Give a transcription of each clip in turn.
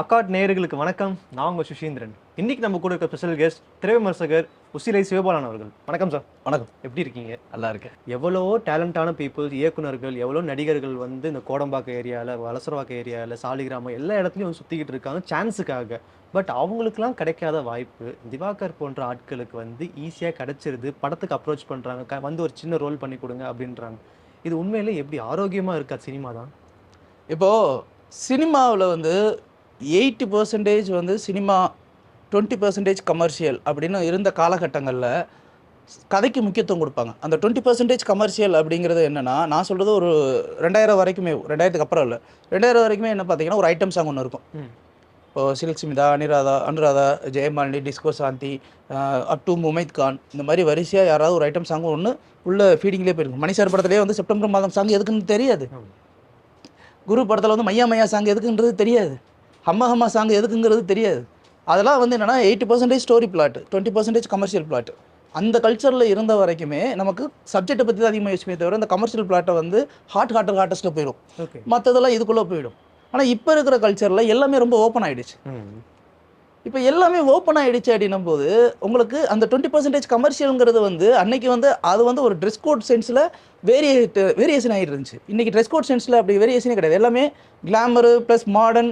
Accord நேயர்களுக்கு வணக்கம். நான் உங்கள் சுஷீந்திரன் இன்னைக்கு நம்ம கூட இருக்க ஸ்பெஷல் கெஸ்ட் திரைவிமர்சகர் உசிலை சிவபாலன் அவர்கள் வணக்கம் சார் வணக்கம். எப்படி இருக்கீங்க? நல்லா இருக்கேன். எவ்வளவோ டேலண்டான பீப்புள்ஸ் இயக்குனர்கள் எவ்வளோ நடிகர்கள் வந்து இந்த கோடம்பாக்கம் ஏரியாவில் வலசரவாக்கம் ஏரியாவில் சாலிகிராமம் எல்லா இடத்துலையும் வந்து சுற்றிக்கிட்டு இருக்காங்க சான்ஸுக்காக பட் அவங்களுக்குலாம் கிடைக்காத வாய்ப்பு திவாகர் போன்ற ஆட்களுக்கு வந்து ஈஸியாக கிடைச்சிருது படத்துக்கு அப்ரோச் பண்ணுறாங்க வந்து ஒரு சின்ன ரோல் பண்ணி கொடுங்க அப்படின்றாங்க. இது உண்மையிலே எப்படி ஆரோக்கியமாக இருக்கா சினிமா தான்? இப்போது சினிமாவில் வந்து எயிட்டி பர்சன்டேஜ் வந்து சினிமா டுவெண்ட்டி பர்சன்டேஜ் கமர்ஷியல் அப்படின்னு இருந்த காலகட்டங்களில் கதைக்கு முக்கியத்துவம் கொடுப்பாங்க. அந்த டுவெண்ட்டி பர்சன்டேஜ் கமர்ஷியல் அப்படிங்கிறது என்னென்னா நான் சொல்கிறது ஒரு ரெண்டாயிரம் வரைக்குமே ரெண்டாயிரத்துக்கு அப்புறம் இல்லை ரெண்டாயிரம் வரைக்குமே என்ன பார்த்தீங்கன்னா ஒரு ஐட்டம் சாங் ஒன்று இருக்கும். இப்போ சில்க் ஸ்மிதா அனிராதா அனுராதா ஜெயமாலினி டிஸ்கோ சாந்தி அப் டு முமைத் கான் இந்த மாதிரி வரிசையாக யாராவது ஒரு ஐட்டம் சாங் ஒன்று உள்ள ஃபீடிங்லேயே போயிருக்கும். மணி சார் படத்துலேயே வந்து செப்டம்பர் மாதம் சாங் எதுக்குன்னு தெரியாது. குரு படத்தில் வந்து மையா மையா சாங் எதுக்குன்றது தெரியாது. ஹம்ம ஹம்மா சாங் எதுக்குங்கிறது தெரியாது. அதெல்லாம் வந்து என்னென்னா eighty percentage story plot twenty percentage commercial plot அந்த கல்ச்சரில் இருந்த வரைக்குமே நமக்கு சப்ஜெக்ட்டை பற்றி தான் அதிகமாக யோசிக்குமே தவிர அந்த கமர்ஷியல் பிளாட்டை வந்து ஹாட் ஹாட்டர் ஹாட்டஸ்ட்டில் போயிடும். ஓகே மற்றதெல்லாம் இதுக்குள்ளே போயிடும். ஆனால் இப்போ இருக்கிற கல்ச்சரில் எல்லாமே ரொம்ப ஓப்பன் ஆகிடுச்சு இப்போ எல்லாமே ஓப்பன் ஆகிடுச்சு அப்படின்னும் போது உங்களுக்கு அந்த டுவெண்ட்டி பர்சன்டேஜ் கமர்ஷியலுங்கிறது வந்து அன்னைக்கு வந்து அது வந்து ஒரு ட்ரெஸ் கோட் சென்ஸில் வேரியேட் வேரியேஷன் ஆகிட்டு இருந்துச்சு. இன்றைக்கி ட்ரெஸ் கோட் சென்ஸில் அப்படி வேரியேஷனே கிடையாது. எல்லாமே glamour plus modern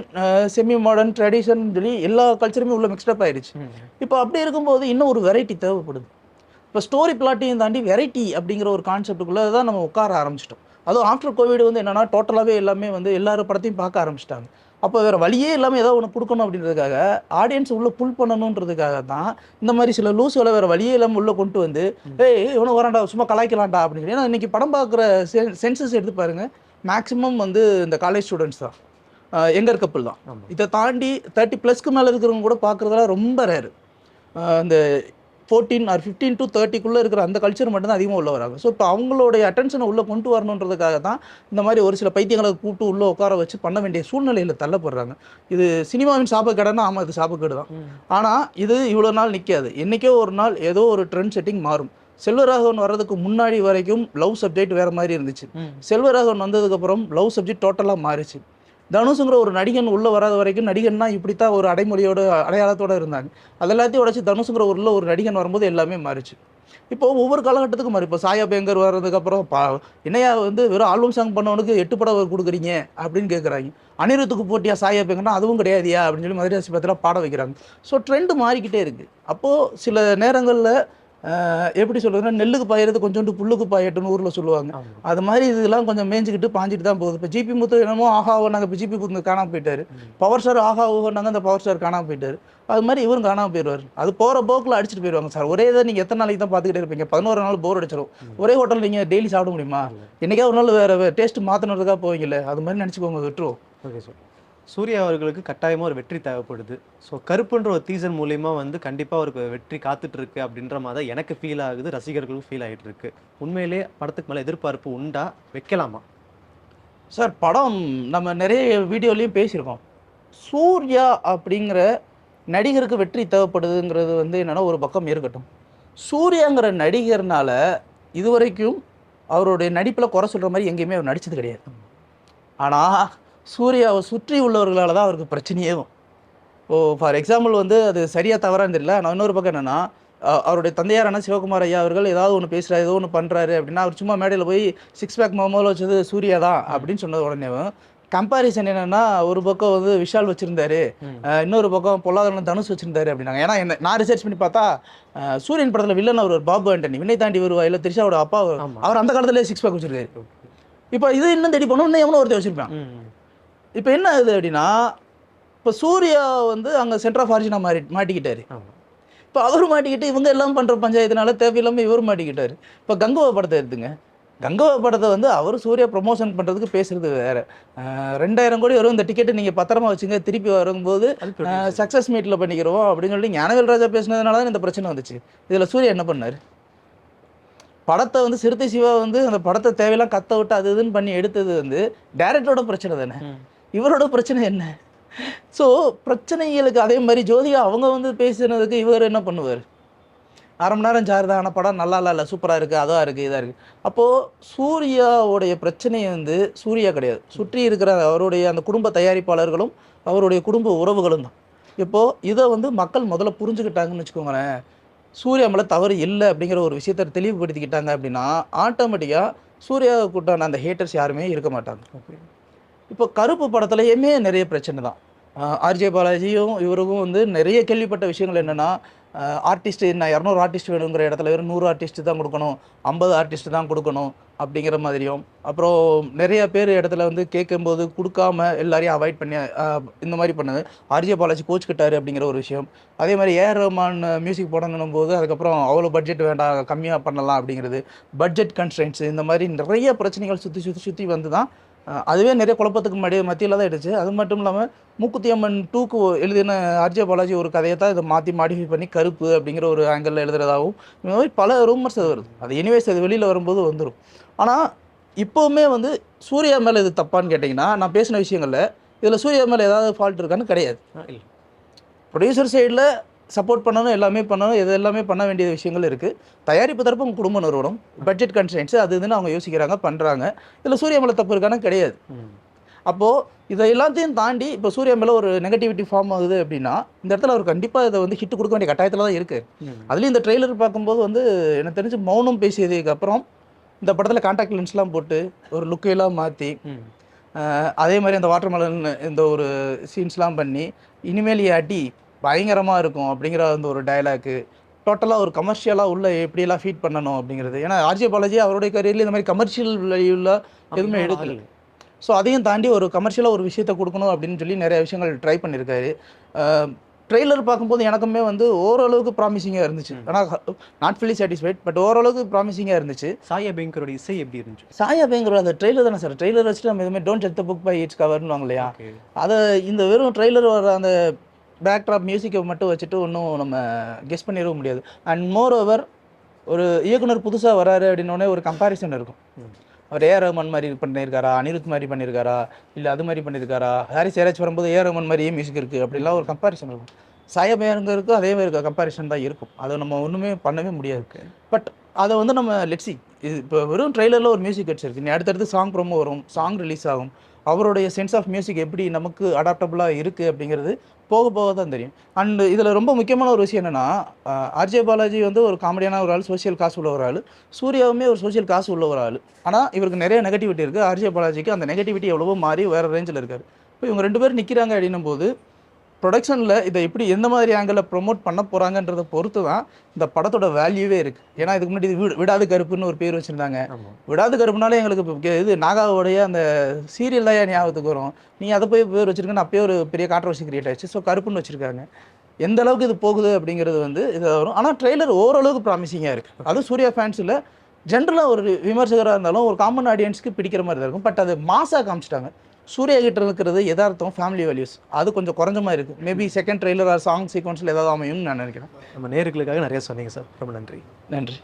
semi modern tradition சொல்லி எல்லா கல்ச்சருமே உள்ள மிக்ஸ்டப் ஆயிடுச்சு. ம். இப்போ அப்படி இருக்கும்போது இன்னும் ஒரு வெரைட்டி தேவைப்படுது. இப்போ ஸ்டோரி பிளாட்டையும் தாண்டி வெரைட்டி அப்படிங்கிற ஒரு கான்செப்ட்டுக்குள்ளே தான் நம்ம உட்கார ஆரம்பிச்சிட்டோம். அதுவும் ஆஃப்டர் கோவிட் வந்து என்னென்னா டோட்டலாகவே எல்லாமே வந்து எல்லாரும் படத்தையும் பார்க்க ஆரம்பிச்சிட்டாங்க. அப்போ வேறு வழியே இல்லாமல் ஏதோ ஒன்று கொடுக்கணும் அப்படின்றதுக்காக ஆடியன்ஸ் உள்ளே புல் பண்ணணுன்றதுக்காக தான் இந்த மாதிரி சில லூஸுகளை வேறு வழியே இல்லாமல் உள்ளே கொண்டு வந்து ஏய் இவனை வரான்டா சும்மா கலாய்க்கலாம்டா அப்படின்னு. ஏன்னா இன்றைக்கி படம் பார்க்குற சென்சஸ் எடுத்து பாருங்க மேக்ஸிமம் வந்து இந்த காலேஜ் ஸ்டூடெண்ட்ஸ் தான். எங்கர் கப்பல் தான். இதை தாண்டி தேர்ட்டி ப்ளஸ்க்கு மேலே இருக்கிறவங்க கூட பார்க்குறதெல்லாம் ரொம்ப ரேரு இந்த ஃபோர்டீன் ஆர் ஃபிஃப்டீன் டு தேர்ட்டிக்குள்ளே இருக்கிற அந்த கல்ச்சர் மட்டும்தான் அதிகமாக உள்ள வராங்க. ஸோ இப்போ அவங்களுடைய அட்டென்ஷனை உள்ளே கொண்டு வரணுன்றதுக்காக தான் இந்த மாதிரி ஒரு சில பைத்தியங்களை கூப்பிட்டு உள்ளே உட்கார வச்சு பண்ண வேண்டிய சூழ்நிலையில் தள்ளப்படுறாங்க. இது சினிமாவின் சாபக்கேடுன்னா ஆமாம் இது சாபக்கேடு தான் ஆனால் இது இவ்வளோ நாள் நிற்காது என்றைக்கோ ஒரு நாள் ஏதோ ஒரு ட்ரெண்ட் செட்டிங் மாறும். செல்வராகவன் வர்றதுக்கு முன்னாடி வரைக்கும் லவ் சப்ஜெக்ட் வேறு மாதிரி இருந்துச்சு. செல்வராகவன் வந்ததுக்கப்புறம் லவ் சப்ஜெக்ட் டோட்டலாக மாறிச்சு. தனுஷுங்கிற ஒரு நடிகன் உள்ளே வராத வரைக்கும் நடிகன்னா இப்படித்தான் ஒரு அடைமொழியோட அடையாளத்தோடு இருந்தாங்க. அது எல்லாத்தையும் உடச்சி தனுஷுங்கிற உள்ள ஒரு நடிகன் வரும்போது எல்லாமே மாறிச்சு. இப்போ ஒவ்வொரு காலகட்டத்துக்கும் மாறி. இப்போ சாயா பேங்கர் வர்றதுக்கப்புறம் பா என்னையா வந்து வெறும் ஆல்பம் சாங் பண்ணவனுக்கு எட்டு படம் கொடுக்குறீங்க அப்படின்னு கேட்குறாங்க அனிருத்துக்கு போட்டியா சாயா பேங்கர்னா அதுவும் கிடையாதியா அப்படின்னு சொல்லி மதுரை பத்திரம் பாட வைக்கிறாங்க. ஸோ ட்ரெண்டு மாறிக்கிட்டே இருக்குது அப்போது சில நேரங்களில் எப்படி சொல்கிறதுன்னா நெல்லுக்கு பாயறது கொஞ்சோண்டு புல்லுக்கு பாயட்டுன்னு ஊரில் சொல்லுவாங்க. அது மாதிரி இதெல்லாம் கொஞ்சம் மேய்ஞ்சிக்கிட்டு பாஞ்சிட்டு தான் போகுது. இப்போ ஜிபி முத்து என்னமோ ஆஹா நாங்கள் இப்போ ஜிபி முத்து காணாமல் போயிட்டாரு. பவர் ஸ்டார் ஆஹா ஓஹோனாங்க அந்த பவர் ஸ்டார் காணாமல் போயிட்டாரு. அது மாதிரி இவரும் காணாமல் போயிடுவார். அது போகிற போக்கில் அடிச்சிட்டு போயிடுவாங்க சார். ஒரே இதை நீங்கள் எத்தனை நாளைக்கு தான் பார்த்துக்கிட்டே இருப்பீங்க? பதினோரு நாள் போர் அடிச்சிடும் ஒரே ஹோட்டல் நீங்கள் டெய்லி சாப்பிட முடியுமா? என்னைக்கா ஒரு நாள் வேறு டேஸ்ட் மாற்றணுறதுக்காக போவீங்கல்ல. அது மாதிரி நினச்சிக்கோங்க விட்டுருவோம். Okay sir. சூர்யா அவர்களுக்கு கட்டாயமாக ஒரு வெற்றி தேவைப்படுது. ஸோ கருப்புன்ற ஒரு சீசன் மூலயமா வந்து கண்டிப்பாக அவருக்கு வெற்றி காத்துட்டு இருக்கு அப்படின்ற மாதிரி தான் எனக்கு ஃபீல் ஆகுது. ரசிகர்களுக்கும் ஃபீல் ஆகிட்டு இருக்கு உண்மையிலே படத்துக்கு மேலே எதிர்பார்ப்பு உண்டா? வைக்கலாமா? சார் படம் நம்ம நிறைய வீடியோலையும் பேசியிருக்கோம். சூர்யா அப்படிங்கிற நடிகருக்கு வெற்றி தேவைப்படுதுங்கிறது வந்து என்னென்னா ஒரு பக்கம் இருக்கட்டும். சூர்யாங்கிற நடிகர்னால இதுவரைக்கும் அவருடைய நடிப்பில் குறை சொல்கிற மாதிரி எங்கேயுமே அவர் நடித்தது கிடையாது. ஆனால் சூர்யாவை சுற்றி உள்ளவர்களால் தான் அவருக்கு பிரச்சனையே வரும். ஓ ஃபார் எக்ஸாம்பிள் வந்து அது சரியாக தவறான்னு தெரியல. நான் இன்னொரு பக்கம் என்னென்னா அவருடைய தந்தையாரான சிவகுமார் ஐயா அவர்கள் ஏதாவது ஒன்று பேசுகிறாரு ஏதோ ஒன்று பண்ணுறாரு அப்படின்னா அவர் சும்மா மேடையில் போய் சிக்ஸ் பேக் மொபைல் வச்சது சூர்யா தான் அப்படின்னு சொன்னது உடனே கம்பாரிசன் என்னென்னா ஒரு பக்கம் வந்து விஷால் வச்சுருந்தாரு இன்னொரு பக்கம் பொல்லாதவன் தனுஷ் வச்சிருந்தாரு அப்படின்னாங்க. ஏன்னா என்ன நான் ரிசர்ச் பண்ணி பார்த்தா சூரியன் படத்தில் வில்லன் அவர் ஒரு பாபு ஆண்டனி வினை தாண்டி வருவா இல்லை திரிஷாவோட அப்பா. அவர் அந்த காலத்திலே சிக்ஸ் பேக் வச்சிருக்காரு. இப்போ இது இன்னும் தேடி போனோம் இன்னும் எவனோ ஒருத்தர் வச்சிருப்பான். இப்போ என்ன ஆகுது அப்படின்னா இப்போ சூர்யா வந்து அங்கே சென்ட்ரா ஃபார்ஜினா மாறி மாட்டிக்கிட்டாரு. இப்போ அவர் மாட்டிக்கிட்டு இவங்க எல்லாம் பண்ணுற பஞ்சாயத்துனால தேவையில்லாமல் இவர் மாட்டிக்கிட்டாரு. இப்போ கங்கவா படத்தை எடுத்துங்க. கங்கவா படத்தை வந்து அவர் சூர்யா ப்ரொமோஷன் பண்ணுறதுக்கு பேசுறது வேற. ரெண்டாயிரம் கோடி வரும். இந்த டிக்கெட்டை நீங்கள் பத்திரமா வச்சுங்க. திருப்பி வரும்போது. சக்ஸஸ் மீட்டில் பண்ணிக்கிறோம் அப்படின்னு சொல்லி ஞானவேல் ராஜா பேசினதுனால தான் இந்த பிரச்சனை வந்துச்சு. இதில் சூர்யா என்ன பண்ணார்? படத்தை வந்து சிறுத்தை சிவா வந்து அந்த படத்தை தேவையெல்லாம் கத்த விட்டு அது இதுன்னு பண்ணி எடுத்தது வந்து டேரக்டரோட பிரச்சனை தானே. இவரோட பிரச்சனை என்ன? ஸோ பிரச்சனைகளுக்கு அதே மாதிரி ஜோதிகா அவங்க வந்து பேசுனதுக்கு இவர் என்ன பண்ணுவார்? அரை மணி நேரம் சாருதான படம் நல்லா இல்லை இல்லை சூப்பராக இருக்குது அதாக இருக்குது இதாக இருக்குது அப்போது சூர்யாவுடைய பிரச்சனை வந்து சூர்யா கிடையாது. சுற்றி இருக்கிற அவருடைய அந்த குடும்ப தயாரிப்பாளர்களும் அவருடைய குடும்ப உறவுகளும் தான். இப்போது இதை வந்து மக்கள் முதல்ல புரிஞ்சுக்கிட்டாங்கன்னு வச்சுக்கோங்களேன். சூர்யா மேலே தவறு இல்லை அப்படிங்கிற ஒரு விஷயத்தை தெளிவுபடுத்திக்கிட்டாங்க அப்படின்னா ஆட்டோமேட்டிக்காக சூர்யாவுக்கு கூட்டான அந்த ஹேட்டர்ஸ் யாருமே இருக்க மாட்டாங்க. ஓகே இப்போ கருப்பு படத்துலையுமே நிறைய பிரச்சனை தான். ஆர்ஜே பாலாஜியும் இவருக்கும் வந்து நிறைய கேள்விப்பட்ட விஷயங்கள் என்னென்னா ஆர்டிஸ்ட் நான் இரநூறு ஆர்டிஸ்ட் வேணுங்கிற இடத்துல வெறும் நூறு ஆர்டிஸ்ட் தான் கொடுக்கணும் ஐம்பது ஆர்டிஸ்ட் தான் கொடுக்கணும் அப்படிங்கிற மாதிரியும். அப்புறம் நிறைய பேர் இடத்துல வந்து கேட்கும்போது கொடுக்காம எல்லாரையும் அவாய்ட் பண்ணி இந்த மாதிரி பண்ணது. ஆர்ஜே பாலாஜி கோச் கிட்டாரு அப்படிங்கிற ஒரு விஷயம். அதே மாதிரி ஏஆர் ரஹ்மான் மியூசிக் போடணும் போது அதுக்கப்புறம் அவ்வளோ பட்ஜெட் வேண்டாம் கம்மியாக பண்ணலாம் அப்படிங்கிறது. பட்ஜெட் கன்ஸ்ட்ரென்ட்ஸ் இந்த மாதிரி நிறைய பிரச்சனைகள் சுற்றி சுற்றி சுற்றி வந்து தான் அதுவே நிறைய குழப்பத்துக்கு மடிய மத்தியில் தான் ஆயிடுச்சு. அது மட்டும் இல்லாமல் மூக்குத்தி அம்மன் டூக்கு எழுதின ஆர்ஜே பாலாஜி ஒரு கதையை தான் இதை மாற்றி மாடிஃபை பண்ணி கருப்பு அப்படிங்கிற ஒரு ஆங்கிளில் எழுதுறதாகவும் இந்த மாதிரி பல ரூமர்ஸ் அது வருது. அது எனிவேஸ் அது வெளியில் வரும்போது வந்துடும் ஆனால் இப்போவுமே வந்து சூர்யா மேலே இது தப்பான்னு கேட்டிங்கன்னா நான் பேசின விஷயங்களில் இதில் சூர்யா மேலே ஏதாவது ஃபால்ட் இருக்கான்னு கிடையாது. இல்லை. ப்ரொடியூசர் சைடில் சப்போர்ட் பண்ணணும் எல்லாமே பண்ணணும் இது எல்லாமே பண்ண வேண்டிய விஷயங்கள் இருக்குது தயாரிப்பு தரப்பு உங்க குடும்ப நிறுவனம் பட்ஜெட் கன்ஸ்டன்ஸ் அது இதுன்னு அவங்க யோசிக்கிறாங்க பண்ணுறாங்க இதில் சூர்யா மேலே தப்பு இருக்கான்னு கிடையாது. அப்போது இதை எல்லாத்தையும் தாண்டி இப்போ சூர்யா மேலே ஒரு நெகட்டிவிட்டி ஃபார்ம் ஆகுது அப்படின்னா இந்த இடத்துல அவர் கண்டிப்பாக இதை வந்து ஹிட் கொடுக்க வேண்டிய கட்டாயத்தில் தான் இருக்குது அதுலேயும் இந்த ட்ரெய்லர் பார்க்கும்போது வந்து எனக்கு தெரிஞ்சு மௌனம் பேசியதுக்கு அப்புறம் இந்த படத்தில் காண்டாக்ட் லென்ஸ்லாம் போட்டு ஒரு லுக்கையெல்லாம் மாற்றி அதே மாதிரி அந்த வாட்டர்மெலன் இந்த ஒரு சீன்ஸ்லாம் பண்ணி இனிமேல் அடி பயங்கரமாக இருக்கும் அப்படிங்கிற அந்த ஒரு டயலாக்கு டோட்டலாக ஒரு கமர்ஷியலாக உள்ள எப்படியெல்லாம் ஃபீட் பண்ணணும் அப்படிங்கிறது. ஏன்னா ஆர்ஜே பாலாஜி அவருடைய கரியரில் இந்த மாதிரி கமர்ஷியல் வழியுள்ள எதுவுமே எடுக்கல. ஸோ அதையும் தாண்டி ஒரு கமர்ஷியலாக ஒரு விஷயத்தை கொடுக்கணும் அப்படின்னு சொல்லி நிறைய விஷயங்கள் ட்ரை பண்ணியிருக்காரு. ட்ரெய்லர் பார்க்கும்போது எனக்குமே வந்து ஓரளவுக்கு ப்ராமிசிங்காக இருந்துச்சு. ஆனால் நாட் ஃபுல்லி சாட்டிஸ்ஃபைட் பட் ஓரளவுக்கு ப்ராமிசிங்காக இருந்துச்சு. சாயா பேங்கரோட இசை எப்படி இருந்துச்சு? சாயா பேங்கிற அந்த ட்ரெய்லர் தானே சார்? ட்ரெய்லர் வச்சுட்டு நம்ம எதுவுமே don't set book by its கவர்னு இல்லையா? அதை இந்த வெறும் ட்ரெய்லர் வர அந்த பேக்ட்ராப் மியூசிக்கை மட்டும் வச்சுட்டு ஒன்றும் நம்ம கெஸ் பண்ணிடவும் முடியாது. அண்ட் மோர் ஓவர் ஒரு இயக்குனர் புதுசாக வராரு அப்படின்னோடனே ஒரு கம்பேரிசன் இருக்கும். அவர் ஏஆர் ரஹ்மான் மாதிரி பண்ணியிருக்காரா அனிருத் மாதிரி பண்ணியிருக்காரா இல்லை அது மாதிரி பண்ணியிருக்காரா ஹாரிஸ் ஏராச்சும் வரும்போது ஏஆர் ரஹ்மான் மாதிரியே மியூசிக் இருக்குது அப்படிலாம் ஒரு கம்பேரிசன் இருக்கும். சாயபேருங்கிறதுக்கும் அதே மாதிரி கம்பேரிசன் தான் இருக்கும். அதை நம்ம ஒன்றுமே பண்ணவே முடியாது. பட் அதை வந்து நம்ம லெட்ஸி இது இப்போ வெறும் ட்ரெய்லரில் ஒரு மியூசிக் வச்சிருக்கு. நீ அடுத்தடுத்து சாங் ப்ரோமோ வரும். சாங் ரிலீஸ் ஆகும். அவருடைய சென்ஸ் ஆஃப் மியூசிக் எப்படி நமக்கு அடாப்டபுளாக இருக்குது அப்படிங்கிறது போக போக தான் தெரியும். அண்டு இதில் ரொம்ப முக்கியமான ஒரு விஷயம் என்னென்னா ஆர்ஜே பாலாஜி வந்து ஒரு காமெடியான ஒரு ஆள் சோஷியல் காசு உள்ள ஒரு ஆள். சூர்யாவுமே ஒரு சோஷியல் காசு உள்ள ஒரு ஆள். ஆனால் இவருக்கு நிறைய நெகட்டிவிட்டி இருக்குது ஆர்ஜே பாலாஜிக்கு அந்த நெகட்டிவிட்டி எவ்வளவோ மாறி வேறு ரேஞ்சில் இருக்கார். இப்போ இவங்க ரெண்டு பேரும் நிற்கிறாங்க அப்படின்னும் போது ப்ரொடக்ஷனில் இதை எப்படி எந்த மாதிரி ஆங்கிளில் ப்ரொமோட் பண்ண போகிறாங்கன்றதை பொறுத்து தான் இந்த படத்தோட வேல்யூவே இருக்குது ஏன்னா இதுக்கு முன்னாடி இது வீடு விடாது கருப்புன்னு ஒரு பேர் வச்சுருந்தாங்க. விடாது கருப்புனாலே எங்களுக்கு இது நாகாவுடைய அந்த சீரியல் தான் ஞாபகத்துக்கு வரும்? நீங்கள் அதை போய் பேர் வச்சிருக்கேன்னு அப்பயே ஒரு பெரிய கான்ட்ரவர்சி கிரியேட் ஆயிடுச்சு. ஸோ கருப்புன்னு வச்சிருக்காங்க. எந்த அளவுக்கு இது போகுது அப்படிங்கிறது வந்து இது வரும். ஆனால் ட்ரெய்லர் ஓரளவுக்கு ப்ராமிசிங்காக இருக்குது அதுவும் சூர்யா ஃபேன்ஸில் ஜென்ரலாக ஒரு விமர்சகராக இருந்தாலும் ஒரு காமன் ஆடியன்ஸ்க்கு பிடிக்கிற மாதிரி தான் இருக்கும். பட் அது மாசாக காமிச்சிட்டாங்க. சூர்யா கிட்ட இருக்கிறது எதார்த்தம் ஃபேமிலி வேல்யூஸ் அது கொஞ்சம் குறைஞ்ச மாதிரி இருக்குது மேபி செகண்ட் ட்ரெய்லர் சாங் சீக்வன்ஸில் ஏதாவது அமையும்னு நான் நினைக்கிறேன். நம்ம நேர்களுக்காக நிறைய சொன்னீங்க சார். ரொம்ப நன்றி. நன்றி.